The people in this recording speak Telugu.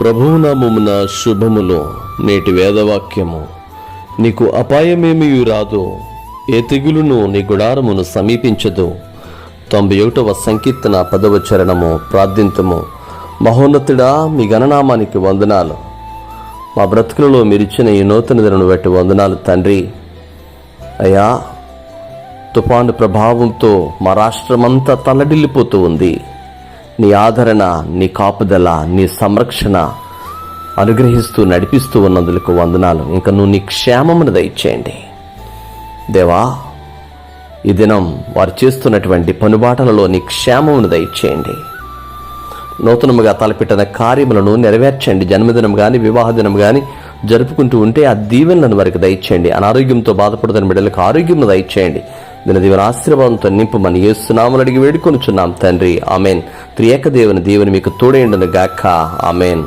ప్రభువునామమున శుభములు నేటి వేదవాక్యము. నీకు అపాయమేమీ రాదు ఏ తెగులును నీ గుడారమును సమీపించదు. తొంభై ఒకటవ సంకీర్తన పదవ చరణము ప్రార్థింతము. మహోన్నతుడా మీ గణనామానికి వందనాలు. మా బ్రతుకులలో మీరిచ్చిన ఈ నూతన దినను బట్టి వందనాలు తండ్రి. అయ్యా తుఫాను ప్రభావంతో మా రాష్ట్రమంతా తల్లడిల్లిపోతూ ఉంది. నీ ఆదరణ నీ కాపుదల నీ సంరక్షణ అనుగ్రహిస్తూ నడిపిస్తూ ఉన్నందుకు వందనాలు. ఇంకా నువ్వు నీ క్షేమమును దయచేయండి. దేవా ఈ దినం వారు చేస్తున్నటువంటి పనుబాటలలో నీ క్షేమమును దయచేయండి. నూతనముగా తలపెట్టిన కార్యములను నెరవేర్చండి. జన్మదినం కానీ వివాహ దినం కానీ జరుపుకుంటూ ఉంటే ఆ దీవెనలను వారికి దయచేయండి. అనారోగ్యంతో బాధపడుతున్న బిడ్డలకు ఆరోగ్యం దయచేయండి. దిన దీవెన ఆశీర్వాదంతో నింపమని ఏస్తున్నామని అడిగి వేడుకొనుచున్నాం తండ్రి. ఆమెన్. త్రియక దేవుని దేవుని మీకు తోడేండును గాక ఆమెన్.